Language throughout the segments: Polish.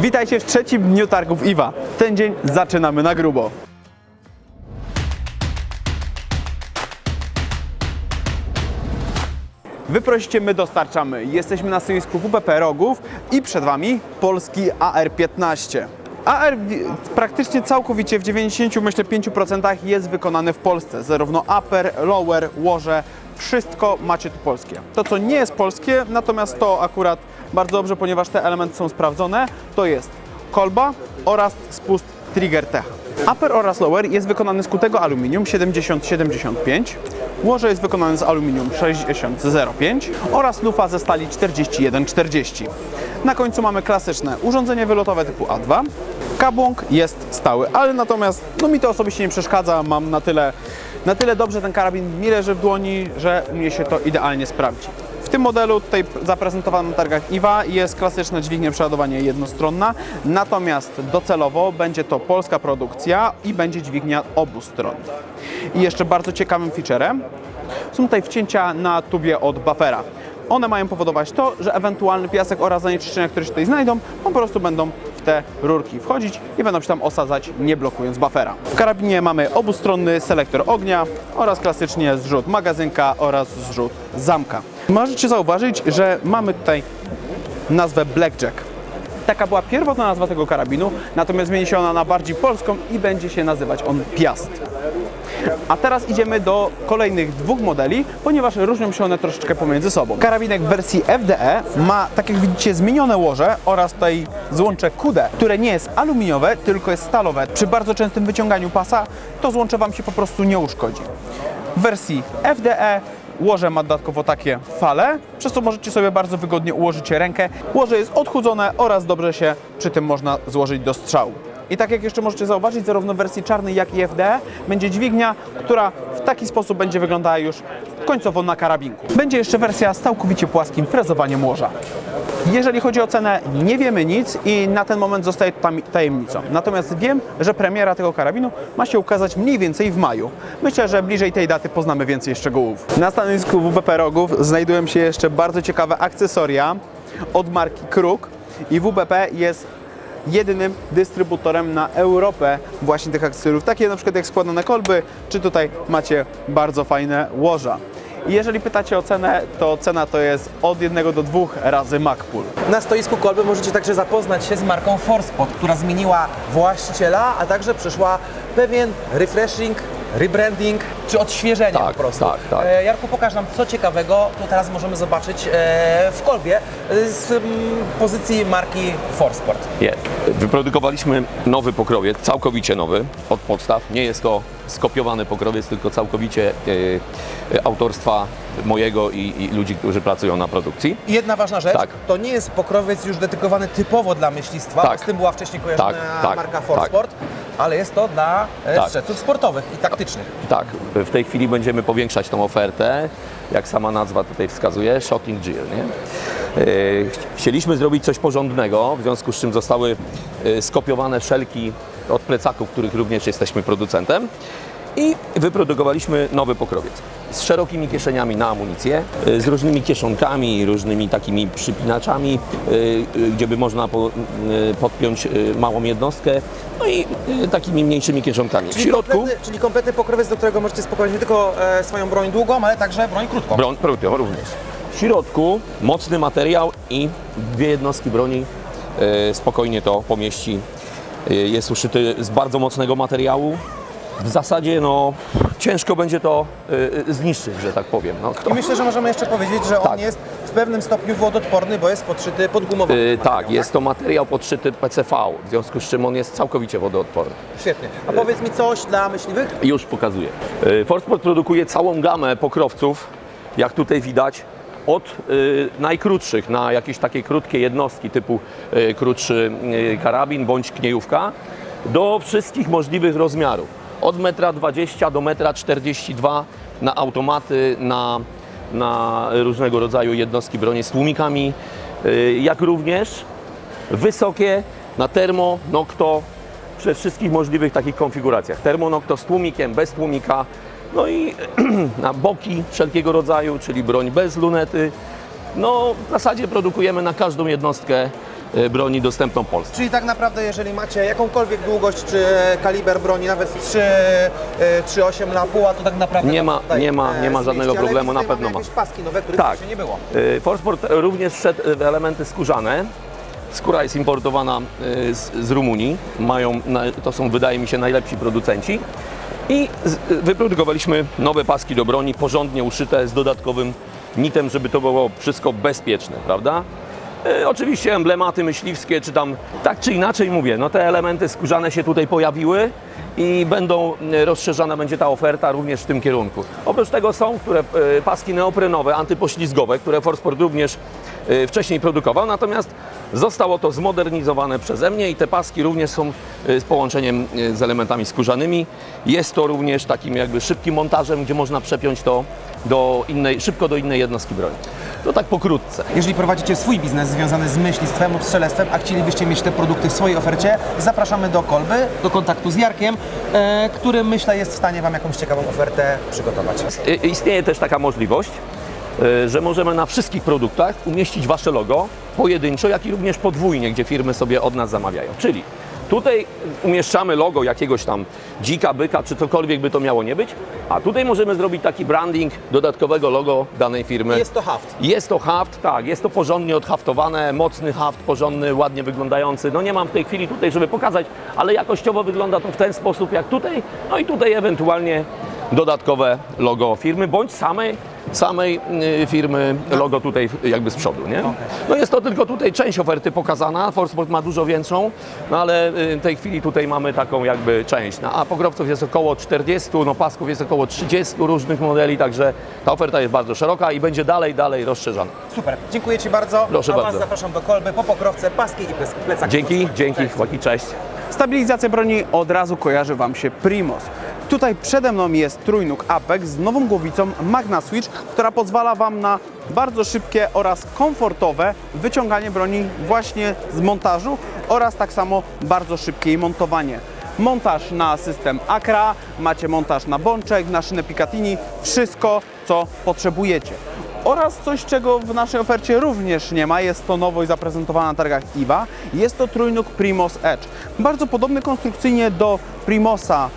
Witajcie w trzecim dniu targów IWA. Ten dzień zaczynamy na grubo. Wy prosicie, my dostarczamy. Jesteśmy na stoisku WPP Rogów i przed Wami polski AR-15. AR praktycznie całkowicie w 90, myślę 5% jest wykonany w Polsce. Zarówno upper, lower, łoże, wszystko macie tu polskie. To co nie jest polskie, natomiast to akurat bardzo dobrze, ponieważ te elementy są sprawdzone, to jest kolba oraz spust trigger tech. Upper oraz lower jest wykonany z kutego aluminium 70-75, łoże jest wykonane z aluminium 60-05 oraz lufa ze stali 41-40. Na końcu mamy klasyczne urządzenie wylotowe typu A2. Kabłąk jest stały, ale natomiast no mi to osobiście nie przeszkadza, mam na tyle, na tyle dobrze ten karabin mi leży w dłoni, że u mnie się to idealnie sprawdzi. Tym modelu tutaj zaprezentowanym na targach IWA jest klasyczna dźwignia przeładowania jednostronna, natomiast docelowo będzie to polska produkcja i będzie dźwignia obu stron. I jeszcze bardzo ciekawym featurem są tutaj wcięcia na tubie od buffera. One mają powodować to, że ewentualny piasek oraz zanieczyszczenia, które się tutaj znajdą, po prostu będą w te rurki wchodzić i będą się tam osadzać, nie blokując buffera. W karabinie mamy obustronny selektor ognia oraz klasycznie zrzut magazynka oraz zrzut zamka. Możecie zauważyć, że mamy tutaj nazwę Blackjack. Taka była pierwotna nazwa tego karabinu, natomiast zmieni się ona na bardziej polską i będzie się nazywać on Piast. A teraz idziemy do kolejnych dwóch modeli, ponieważ różnią się one troszeczkę pomiędzy sobą. Karabinek w wersji FDE ma, tak jak widzicie, zmienione łoże oraz tutaj złącze QD, które nie jest aluminiowe, tylko jest stalowe. Przy bardzo częstym wyciąganiu pasa to złącze Wam się po prostu nie uszkodzi. W wersji FDE Łoże ma dodatkowo takie fale, przez co możecie sobie bardzo wygodnie ułożyć rękę. Łoże jest odchudzone oraz dobrze się przy tym można złożyć do strzału. I tak jak jeszcze możecie zauważyć, zarówno w wersji czarnej, jak i FDE będzie dźwignia, która w taki sposób będzie wyglądała już końcowo na karabinku. Będzie jeszcze wersja z całkowicie płaskim frezowaniem łoża. Jeżeli chodzi o cenę, nie wiemy nic i na ten moment zostaje tajemnicą. Natomiast wiem, że premiera tego karabinu ma się ukazać mniej więcej w maju. Myślę, że bliżej tej daty poznamy więcej szczegółów. Na stanowisku WPP Rogów znajdują się jeszcze bardzo ciekawe akcesoria od marki Kruk i WPP jest jedynym dystrybutorem na Europę właśnie tych akcesoriów, takie na przykład jak składane kolby, czy tutaj macie bardzo fajne łoża. I jeżeli pytacie o cenę, to cena to jest od jednego do dwóch razy MacPool. Na stoisku kolby możecie także zapoznać się z marką Forspot, która zmieniła właściciela, a także przyszła pewien refreshing, rebranding czy odświeżenie Tak, po prostu. tak, tak. E, Jarku, pokaż nam co ciekawego, to teraz możemy zobaczyć e, w kolbie e, z pozycji marki Forsport. Jest. Wyprodukowaliśmy nowy pokrowiec, całkowicie nowy, od podstaw. Nie jest to skopiowany pokrowiec, tylko całkowicie e, e, autorstwa mojego i, i ludzi, którzy pracują na produkcji. Jedna ważna rzecz, Tak. to nie jest pokrowiec już dedykowany typowo dla myślistwa, Tak. z tym była wcześniej kojarzona Tak, tak, marka tak. Forsport, ale jest to dla e, Tak. strzelców sportowych i taktycznych. Tak, w tej chwili będziemy powiększać tą ofertę, jak sama nazwa tutaj wskazuje, Shocking Jill. Nie? E, Chcieliśmy zrobić coś porządnego, w związku z czym zostały e, skopiowane szelki od plecaków, których również jesteśmy producentem. I wyprodukowaliśmy nowy pokrowiec z szerokimi kieszeniami na amunicję, e, z różnymi kieszonkami, różnymi takimi przypinaczami, gdzie by można po, podpiąć małą jednostkę, no i takimi mniejszymi kieszonkami. W Czyli środku kompletny, czyli kompletny pokrowiec, do którego możecie spokojnie nie tylko swoją broń długą, ale także broń krótką. Broń, broń również. W środku mocny materiał i dwie jednostki broni e, spokojnie to pomieści. E, jest uszyty z bardzo mocnego materiału. W zasadzie no, ciężko będzie to e, zniszczyć, że tak powiem. No, I myślę, że możemy jeszcze powiedzieć, że on Tak. jest w pewnym stopniu wodoodporny, bo jest podszyty pod gumowany. E, tak, jest to materiał podszyty PCV, w związku z czym on jest całkowicie wodoodporny. Świetnie. A powiedz mi coś dla myśliwych? Już pokazuję. E, Forsport produkuje całą gamę pokrowców, jak tutaj widać, od y, najkrótszych na jakieś takie krótkie jednostki typu y, krótszy y, karabin bądź kniejówka, do wszystkich możliwych rozmiarów. Od 1,20 m do 1,42 m na automaty, na, na różnego rodzaju jednostki broni z tłumikami, jak również wysokie na termo, nokto, we wszystkich możliwych takich konfiguracjach. Termonokto z tłumikiem, bez tłumika, no i na boki wszelkiego rodzaju, czyli broń bez lunety. No w zasadzie produkujemy na każdą jednostkę e, broni dostępną Polsce. Czyli tak naprawdę, jeżeli macie jakąkolwiek długość czy kaliber broni, nawet 3, e, 3,8 na pół, to tak naprawdę Nie ma- nie ma- e, nie ma żadnego zmieści. Ale problemu, na pewno ma. paski nowe, których Tak. nie było. Forsport również wszedł w elementy skórzane. Skóra jest importowana z, z Rumunii. Mają, to są, wydaje mi się, najlepsi producenci. I wyprodukowaliśmy nowe paski do broni, porządnie uszyte, z dodatkowym nitem, żeby to było wszystko bezpieczne, prawda? Y, Oczywiście emblematy myśliwskie, czy tam tak czy inaczej mówię, no te elementy skórzane się tutaj pojawiły i będą y, rozszerzana będzie ta oferta również w tym kierunku. Oprócz tego są które, y, paski neoprenowe, antypoślizgowe, które Forsport również y, wcześniej produkował, natomiast zostało to zmodernizowane przeze mnie i te paski również są z połączeniem z elementami skórzanymi. Jest to również takim jakby szybkim montażem, gdzie można przepiąć to do innej, szybko do innej jednostki broni. To tak pokrótce. Jeżeli prowadzicie swój biznes związany z myślistwem lub strzelectwem, a chcielibyście mieć te produkty w swojej ofercie, zapraszamy do Kolby, do kontaktu z Jarkiem, e, który myślę jest w stanie Wam jakąś ciekawą ofertę przygotować. Istnieje też taka możliwość, y, że możemy na wszystkich produktach umieścić Wasze logo pojedynczo, jak i również podwójnie, gdzie firmy sobie od nas zamawiają. Czyli tutaj umieszczamy logo jakiegoś tam dzika, byka, czy cokolwiek by to miało nie być, a tutaj możemy zrobić taki branding dodatkowego logo danej firmy. Jest to haft. Jest to haft, tak, jest to porządnie odhaftowane, mocny haft, porządny, ładnie wyglądający. No nie mam w tej chwili tutaj, żeby pokazać, ale jakościowo wygląda to w ten sposób jak tutaj. No i tutaj ewentualnie dodatkowe logo firmy, bądź samej, samej y, firmy logo tutaj jakby z przodu, nie? No jest to tylko tutaj część oferty pokazana, Forsport ma dużo większą, no ale y, w tej chwili tutaj mamy taką jakby część. No, a pokrowców jest około 40, no pasków jest około 30 różnych modeli, także ta oferta jest bardzo szeroka i będzie dalej, dalej rozszerzana. Super, dziękuję Ci bardzo. Proszę a Was bardzo. zapraszam do Kolby po pokrowce, paski i plec- plecaki. Dzięki, dzięki, chłopaki, cześć. Stabilizacja broni od razu kojarzy Wam się Primos. Tutaj przede mną jest trójnóg Apex z nową głowicą Magna Switch, która pozwala Wam na bardzo szybkie oraz komfortowe wyciąganie broni właśnie z montażu oraz tak samo bardzo szybkie jej montowanie. Montaż na system Acra, macie montaż na bączek, na szynę Picatinny, wszystko co potrzebujecie. Oraz coś, czego w naszej ofercie również nie ma, jest to nowość zaprezentowana na targach IWA, jest to trójnóg Primos Edge. Bardzo podobny konstrukcyjnie do Primosa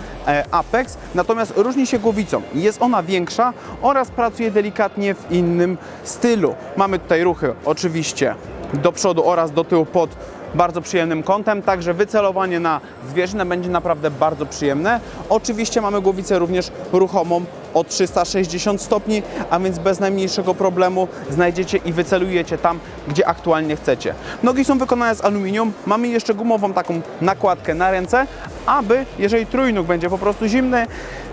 Apex, natomiast różni się głowicą. Jest ona większa oraz pracuje delikatnie w innym stylu. Mamy tutaj ruchy oczywiście do przodu oraz do tyłu pod bardzo przyjemnym kątem, także wycelowanie na zwierzynę będzie naprawdę bardzo przyjemne. Oczywiście mamy głowicę również ruchomą o 360 stopni, a więc bez najmniejszego problemu znajdziecie i wycelujecie tam, gdzie aktualnie chcecie. Nogi są wykonane z aluminium, mamy jeszcze gumową taką nakładkę na ręce, aby jeżeli trójnóg będzie po prostu zimny,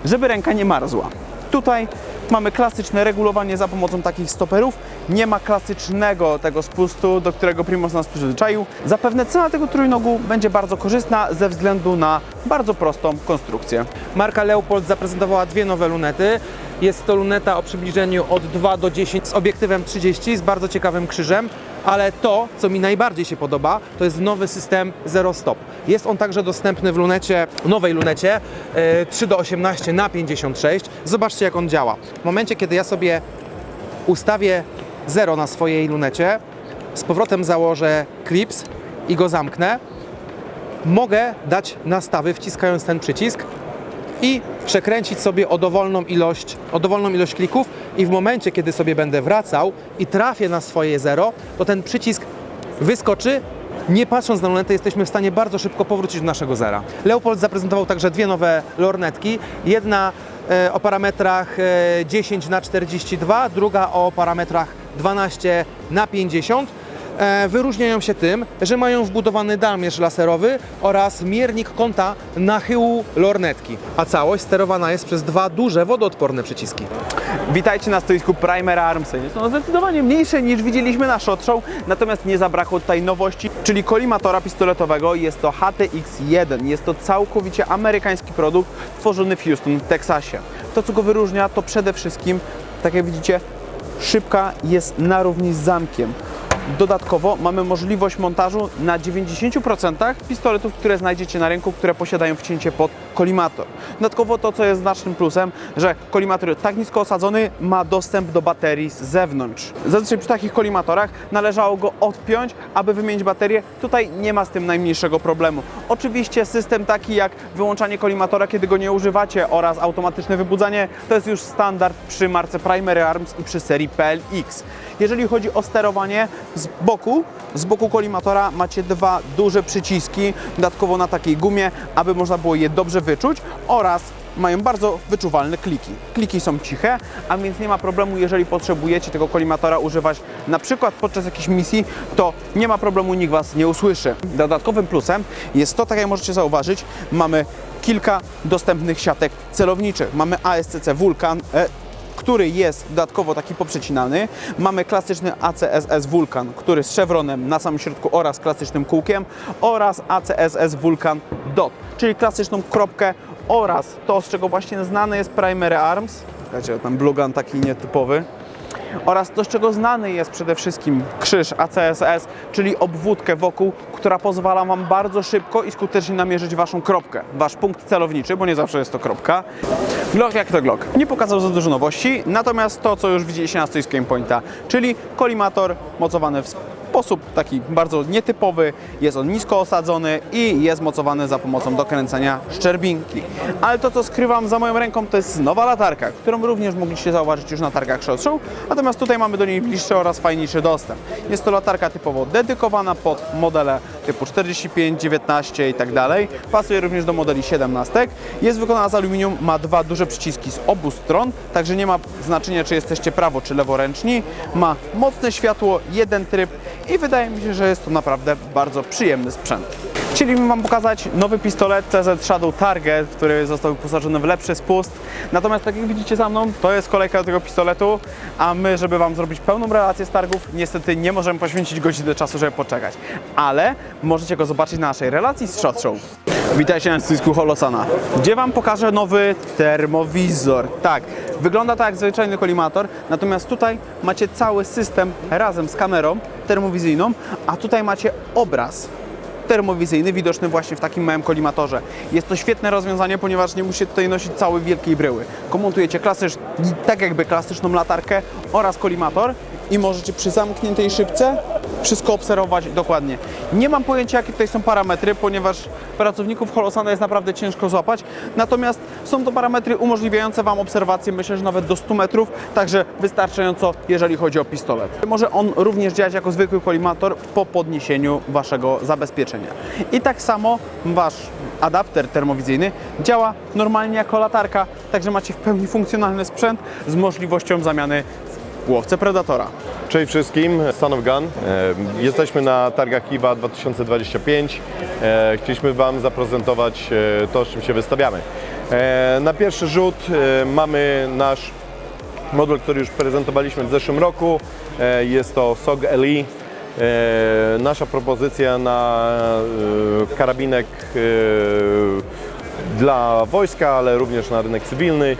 żeby ręka nie marzła. Tutaj mamy klasyczne regulowanie za pomocą takich stoperów. Nie ma klasycznego tego spustu, do którego Primos nas przyzwyczaił. Zapewne cena tego trójnogu będzie bardzo korzystna ze względu na bardzo prostą konstrukcję. Marka Leopold zaprezentowała dwie nowe lunety. Jest to luneta o przybliżeniu od 2 do 10 z obiektywem 30 z bardzo ciekawym krzyżem, ale to, co mi najbardziej się podoba, to jest nowy system Zero Stop. Jest on także dostępny w lunecie, nowej lunecie e, 3 do 18 na 56. Zobaczcie jak on działa. W momencie, kiedy ja sobie ustawię 0 na swojej lunecie, z powrotem założę klips i go zamknę, mogę dać nastawy wciskając ten przycisk i przekręcić sobie o dowolną ilość, o dowolną ilość klików i w momencie, kiedy sobie będę wracał i trafię na swoje zero, to ten przycisk wyskoczy. Nie patrząc na lunetę, jesteśmy w stanie bardzo szybko powrócić do naszego zera. Leopold zaprezentował także dwie nowe lornetki. Jedna e, o parametrach e, 10 na 42, druga o parametrach 12 na 50 e, wyróżniają się tym, że mają wbudowany dalmierz laserowy oraz miernik kąta nachyłu lornetki, a całość sterowana jest przez dwa duże wodoodporne przyciski. Witajcie na stoisku Primer Arms. Jest ono zdecydowanie mniejsze niż widzieliśmy na Shot Show, natomiast nie zabrakło tutaj nowości, czyli kolimatora pistoletowego. Jest to HTX-1. Jest to całkowicie amerykański produkt tworzony w Houston, w Teksasie. To, co go wyróżnia, to przede wszystkim, tak jak widzicie, szybka jest na równi z zamkiem. Dodatkowo mamy możliwość montażu na 90% pistoletów, które znajdziecie na rynku, które posiadają wcięcie pod kolimator. Dodatkowo to, co jest znacznym plusem, że kolimator tak nisko osadzony ma dostęp do baterii z zewnątrz. Zazwyczaj przy takich kolimatorach należało go odpiąć, aby wymienić baterię. Tutaj nie ma z tym najmniejszego problemu. Oczywiście system taki jak wyłączanie kolimatora, kiedy go nie używacie oraz automatyczne wybudzanie, to jest już standard przy marce Primary Arms i przy serii PLX. Jeżeli chodzi o sterowanie z boku, z boku kolimatora macie dwa duże przyciski, dodatkowo na takiej gumie, aby można było je dobrze wyczuć oraz mają bardzo wyczuwalne kliki. Kliki są ciche, a więc nie ma problemu, jeżeli potrzebujecie tego kolimatora używać na przykład podczas jakiejś misji, to nie ma problemu, nikt Was nie usłyszy. Dodatkowym plusem jest to, tak jak możecie zauważyć, mamy kilka dostępnych siatek celowniczych. Mamy ASCC Vulkan, e, który jest dodatkowo taki poprzecinany. Mamy klasyczny ACSS Vulkan, który z chevronem na samym środku oraz klasycznym kółkiem oraz ACSS Vulkan Dot, czyli klasyczną kropkę oraz to, z czego właśnie znany jest Primary Arms. Słuchajcie, ten blugan taki nietypowy. Oraz to, z czego znany jest przede wszystkim krzyż ACSS, czyli obwódkę wokół, która pozwala Wam bardzo szybko i skutecznie namierzyć Waszą kropkę, Wasz punkt celowniczy, bo nie zawsze jest to kropka. Glock jak to Glock. Nie pokazał za dużo nowości, natomiast to, co już widzieliście na stoisku Aimpointa, czyli kolimator mocowany w sposób taki bardzo nietypowy, jest on nisko osadzony i jest mocowany za pomocą dokręcenia szczerbinki. Ale to, co skrywam za moją ręką, to jest nowa latarka, którą również mogliście zauważyć już na targach Shot Show, natomiast tutaj mamy do niej bliższy oraz fajniejszy dostęp. Jest to latarka typowo dedykowana pod modele typu 45, 19 i tak dalej. Pasuje również do modeli 17. Jest wykonana z aluminium, ma dwa duże przyciski z obu stron, także nie ma znaczenia, czy jesteście prawo czy leworęczni. Ma mocne światło, jeden tryb i wydaje mi się, że jest to naprawdę bardzo przyjemny sprzęt. Chcieliśmy Wam pokazać nowy pistolet CZ Shadow Target, który został wyposażony w lepszy spust. Natomiast tak jak widzicie za mną, to jest kolejka do tego pistoletu, a my, żeby Wam zrobić pełną relację z targów, niestety nie możemy poświęcić godziny czasu, żeby poczekać. Ale możecie go zobaczyć na naszej relacji z Shot Show. Witajcie na stoisku Holosana, gdzie Wam pokażę nowy termowizor. Tak, wygląda tak jak zwyczajny kolimator, natomiast tutaj macie cały system razem z kamerą termowizyjną, a tutaj macie obraz termowizyjny widoczny właśnie w takim małym kolimatorze. Jest to świetne rozwiązanie, ponieważ nie musicie tutaj nosić całej wielkiej bryły. Komontujecie klasycz, tak jakby klasyczną latarkę oraz kolimator i możecie przy zamkniętej szybce wszystko obserwować dokładnie. Nie mam pojęcia, jakie tutaj są parametry, ponieważ pracowników Holosana jest naprawdę ciężko złapać. Natomiast są to parametry umożliwiające Wam obserwację, myślę, że nawet do 100 metrów, także wystarczająco, jeżeli chodzi o pistolet. Może on również działać jako zwykły kolimator po podniesieniu Waszego zabezpieczenia. I tak samo Wasz adapter termowizyjny działa normalnie jako latarka, także macie w pełni funkcjonalny sprzęt z możliwością zamiany łowcę Predatora. Cześć wszystkim, Son of Gun. E, Jesteśmy na targach IWA 2025. E, Chcieliśmy Wam zaprezentować e, to, z czym się wystawiamy. Na pierwszy rzut mamy nasz model, który już prezentowaliśmy w zeszłym roku. Jest to SOG LE. Nasza propozycja na karabinek dla wojska, ale również na rynek cywilny.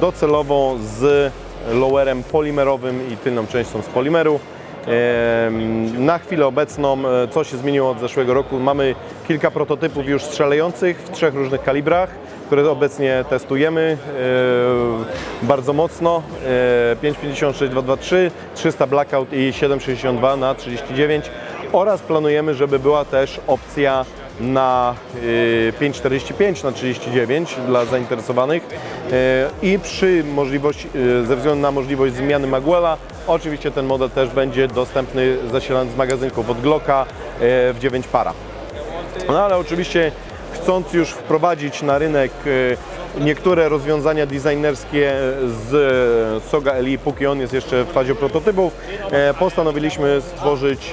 Docelowo z lowerem polimerowym i tylną częścią z polimeru. Na chwilę obecną, e, co się zmieniło od zeszłego roku, mamy kilka prototypów już strzelających w trzech różnych kalibrach, które obecnie testujemy e, bardzo mocno. E, 556 223, 300 Blackout i 762 na 39 oraz planujemy, żeby była też opcja na y, 5,45 na 39 dla zainteresowanych Y, i przy możliwości, y, ze względu na możliwość zmiany Magwella, oczywiście ten model też będzie dostępny zasilany z magazynków od Glocka y, w 9 para. No ale oczywiście chcąc już wprowadzić na rynek y, niektóre rozwiązania designerskie z y, Soga Eli, póki on jest jeszcze w fazie prototypów, postanowiliśmy stworzyć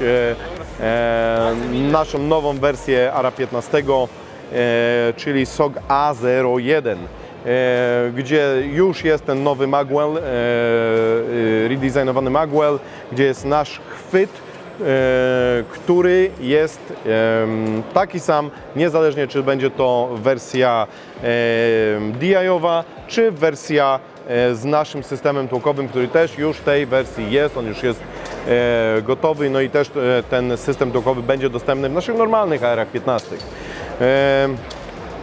naszą nową wersję ARA 15, e, czyli SOG A01. E, gdzie już jest ten nowy Magwell, e, redesignowany Magwell, gdzie jest nasz chwyt, który jest taki sam, niezależnie czy będzie to wersja DI-owa, czy wersja z naszym systemem tłokowym, który też już w tej wersji jest, on już jest gotowy, no i też e, ten system tłokowy będzie dostępny w naszych normalnych AR-ach 15. Em,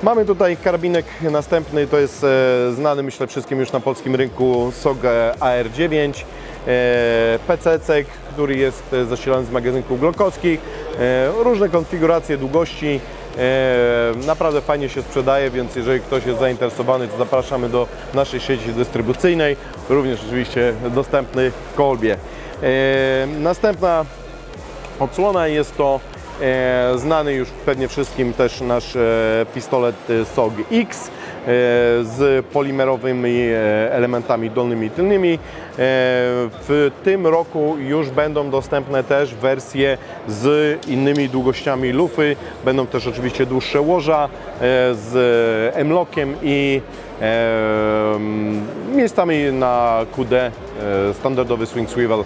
Mamy tutaj karabinek następny, to jest e, znany myślę wszystkim już na polskim rynku SOG AR9. E, PCC, który jest e, zasilany z magazynków glokowskich, e, różne konfiguracje długości. E, naprawdę fajnie się sprzedaje, więc jeżeli ktoś jest zainteresowany, to zapraszamy do naszej sieci dystrybucyjnej, również oczywiście dostępny w Kolbie. E, następna odsłona jest to e, znany już pewnie wszystkim też nasz e, pistolet SOG X z polimerowymi elementami dolnymi i tylnymi. W tym roku już będą dostępne też wersje z innymi długościami lufy. Będą też oczywiście dłuższe łoża z M-lockiem i miejscami na QD, standardowy swing swivel,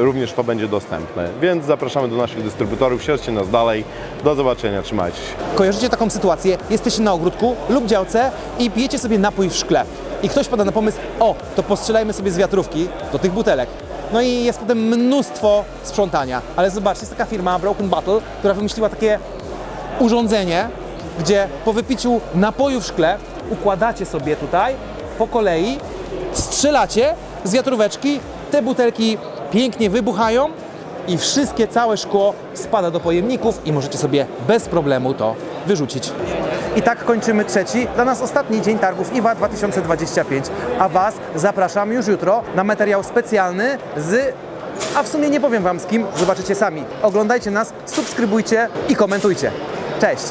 również to będzie dostępne. Więc zapraszamy do naszych dystrybutorów, śledźcie nas dalej. Do zobaczenia, trzymajcie się. Kojarzycie taką sytuację? Jesteście na ogródku lub działce i pijecie sobie napój w szkle. I ktoś pada na pomysł, o, to postrzelajmy sobie z wiatrówki do tych butelek. No i jest potem mnóstwo sprzątania. Ale zobaczcie, jest taka firma Broken Bottle, która wymyśliła takie urządzenie, gdzie po wypiciu napoju w szkle układacie sobie tutaj po kolei, strzelacie z wiatróweczki, te butelki pięknie wybuchają i wszystkie, całe szkło spada do pojemników i możecie sobie bez problemu to wyrzucić. I tak kończymy trzeci, dla nas ostatni dzień targów IWA 2025, a Was zapraszam już jutro na materiał specjalny z a w sumie nie powiem Wam z kim, zobaczycie sami. Oglądajcie nas, subskrybujcie i komentujcie. Cześć!